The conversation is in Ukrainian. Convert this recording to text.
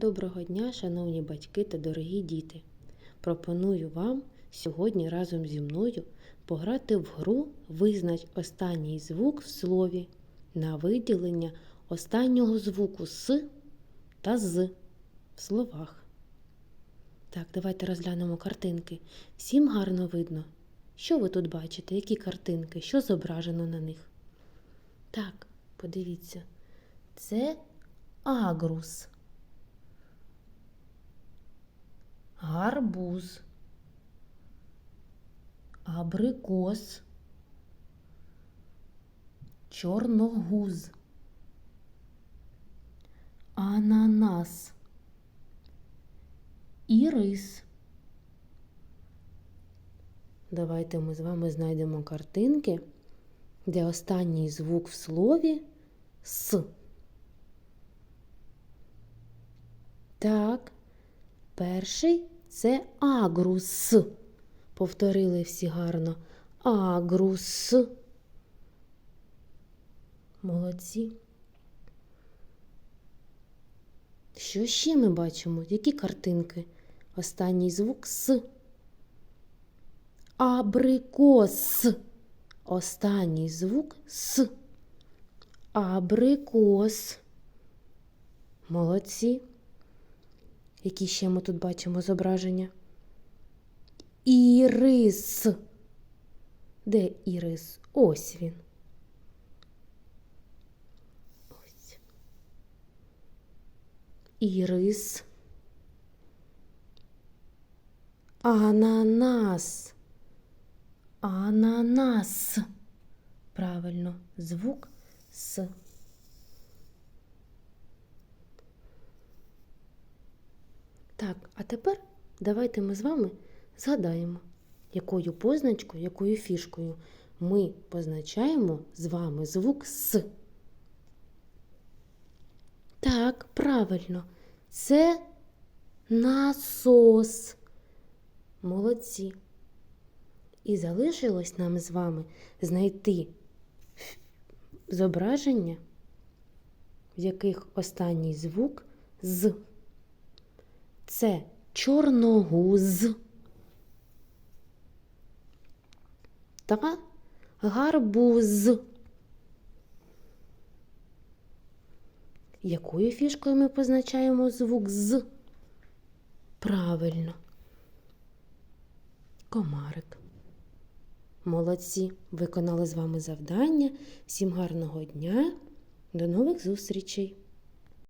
Доброго дня, шановні батьки та дорогі діти! Пропоную вам сьогодні разом зі мною пограти в гру Визнач останній звук в слові на виділення останнього звуку С та З в словах. Так, давайте розглянемо картинки. Всім гарно видно. Що ви тут бачите? Які картинки? Що зображено на них? Так, подивіться. Це агрус. Гарбуз, абрикос, чорногуз, ананас, ірис. Давайте ми з вами знайдемо картинки, де останній звук в слові С. Так. Перший це агрус. Повторили всі гарно. Агрус. Молодці. Що ще ми бачимо? Які картинки? Останній звук С. Абрикос. Останній звук С. Абрикос. Молодці. Які ще ми тут бачимо зображення? Ірис. Де ірис? Ось він. Ось. Ірис. Ананас. Ананас. Правильно, звук С. Так, а тепер давайте ми з вами згадаємо, якою позначкою, якою фішкою ми позначаємо з вами звук С. Так, правильно, це насос. Молодці. І залишилось нам з вами знайти зображення, в яких останній звук з. Це чорногуз та гарбуз. Якою фішкою ми позначаємо звук з? Правильно. Комарик. Молодці. Виконали з вами завдання. Всім гарного дня. До нових зустрічей!